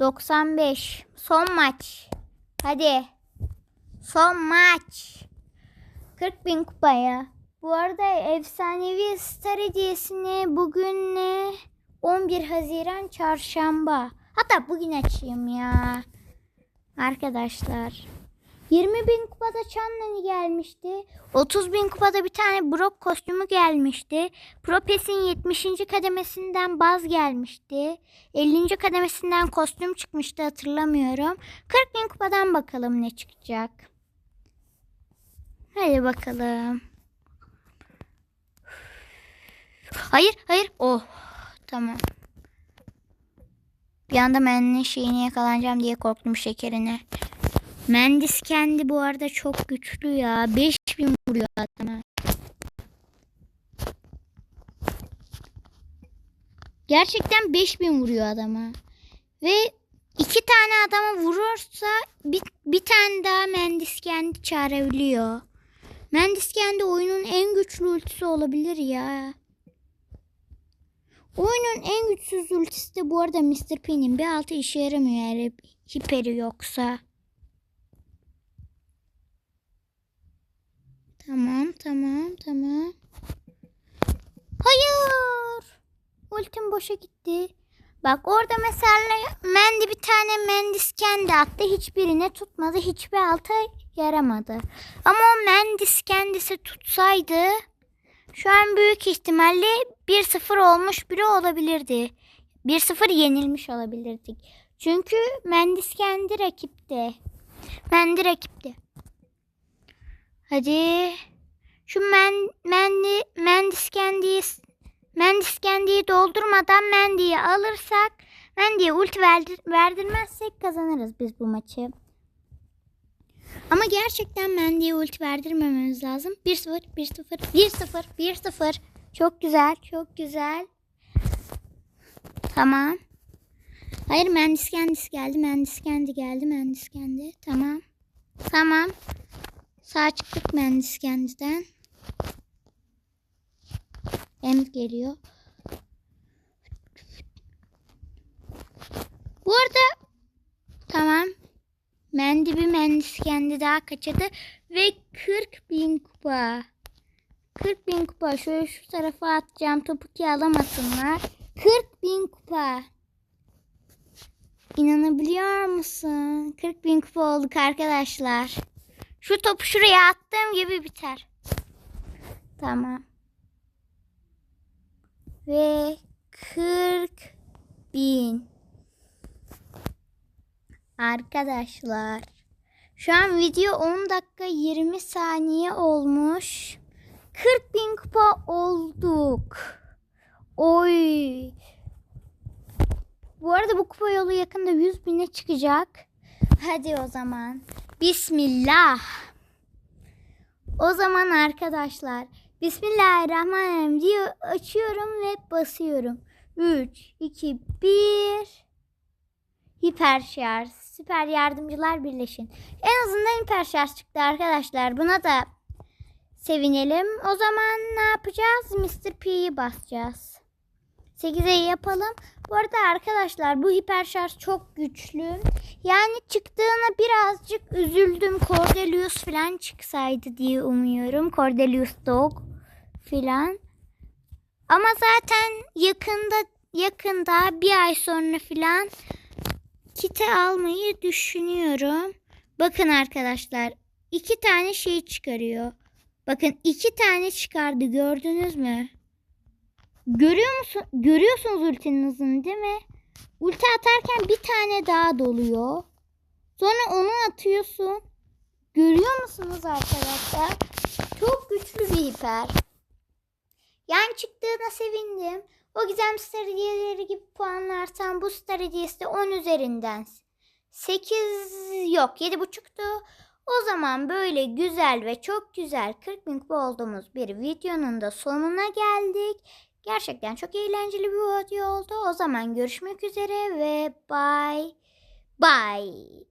95. Son maç. Hadi. Son maç. 40 bin kupaya. Bu arada efsanevi star hediyesini bugün ne? 11 Haziran çarşamba. Hatta bugün açayım ya. Arkadaşlar. 20 bin kupada Çanlani gelmişti. 30 bin kupada bir tane Brock kostümü gelmişti. Propes'in 70. kademesinden baz gelmişti. 50. kademesinden kostüm çıkmıştı hatırlamıyorum. 40 bin kupadan bakalım ne çıkacak. Hadi bakalım. Hayır hayır. Oh tamam. Bir anda Mendy'nin şeyini yakalanacağım diye korktum şekerine. Mendis kendi bu arada çok güçlü ya. 5000 vuruyor adama. Gerçekten 5000 vuruyor adama. Ve iki tane adama vurursa bir, bir tane daha Mendis kendi çağırabiliyor. Mendis kendi oyunun en güçlü ultisi olabilir ya. Oyunun en güçsüz ultisi de bu arada Mr. P'nin bir altı işe yaramıyor eğer hiperi yoksa. Tamam tamam tamam. Hayır. Ultim boşa gitti. Bak orada mesela Mendi bir tane Mendis kendi attı. Hiçbirine tutmadı. Hiçbir alta yaramadı. Ama o Mendis kendisi tutsaydı şu an büyük ihtimalle 1-0 olmuş biri olabilirdi. 1-0 yenilmiş olabilirdik. Çünkü Mendis kendi rakipte. Mendi rakipte. Hadi. Şu men, mendi, mendiskendiyi mendiskendiyi doldurmadan mendiyi alırsak mendiye ulti verdir, verdirmezsek kazanırız biz bu maçı. Ama gerçekten mendiye ulti verdirmememiz lazım. 1-0, 1-0, 1-0, 1-0. Çok güzel, çok güzel. Tamam. Hayır mendis kendisi geldi. Mendis kendi geldi. Mendis kendi. Tamam. Tamam. Sağ çıktık mühendis kendiden. Em geliyor. Bu arada tamam. Mendi bir mühendis kendi daha kaçırdı. Ve 40 bin kupa. 40 bin kupa. Şöyle şu tarafa atacağım. Topu ki alamasınlar. 40 bin kupa. İnanabiliyor musun? 40 bin kupa olduk arkadaşlar. Şu topu şuraya attığım gibi biter. Tamam. Ve 40 bin. Arkadaşlar. Şu an video 10 dakika 20 saniye olmuş. 40 bin kupa olduk. Oy. Bu arada bu kupa yolu yakında 100 bine çıkacak. Hadi o zaman. Bismillah. O zaman arkadaşlar Bismillahirrahmanirrahim diye açıyorum ve basıyorum. 3, 2, 1 Hiper şarj. Süper yardımcılar birleşin. En azından hiper şarj çıktı arkadaşlar. Buna da sevinelim. O zaman ne yapacağız? Mr. P'yi basacağız. 8'e yapalım. Bu arada arkadaşlar bu hiper şarj çok güçlü. Yani çıktığına birazcık üzüldüm. Cordelius falan çıksaydı diye umuyorum. Cordelius Dog falan. Ama zaten yakında yakında bir ay sonra falan kiti almayı düşünüyorum. Bakın arkadaşlar iki tane şey çıkarıyor. Bakın iki tane çıkardı gördünüz mü? Görüyor musun? Görüyorsunuz ultinin hızını değil mi? Ulti atarken bir tane daha doluyor. Sonra onu atıyorsun. Görüyor musunuz arkadaşlar? Çok güçlü bir hiper. Yani çıktığına sevindim. O gizem star gibi puanlarsam bu star hediyesi de 10 üzerinden 8 yok 7.5'tu. O zaman böyle güzel ve çok güzel 40 bin olduğumuz bir videonun da sonuna geldik. Gerçekten çok eğlenceli bir video oldu. O zaman görüşmek üzere ve bye bye.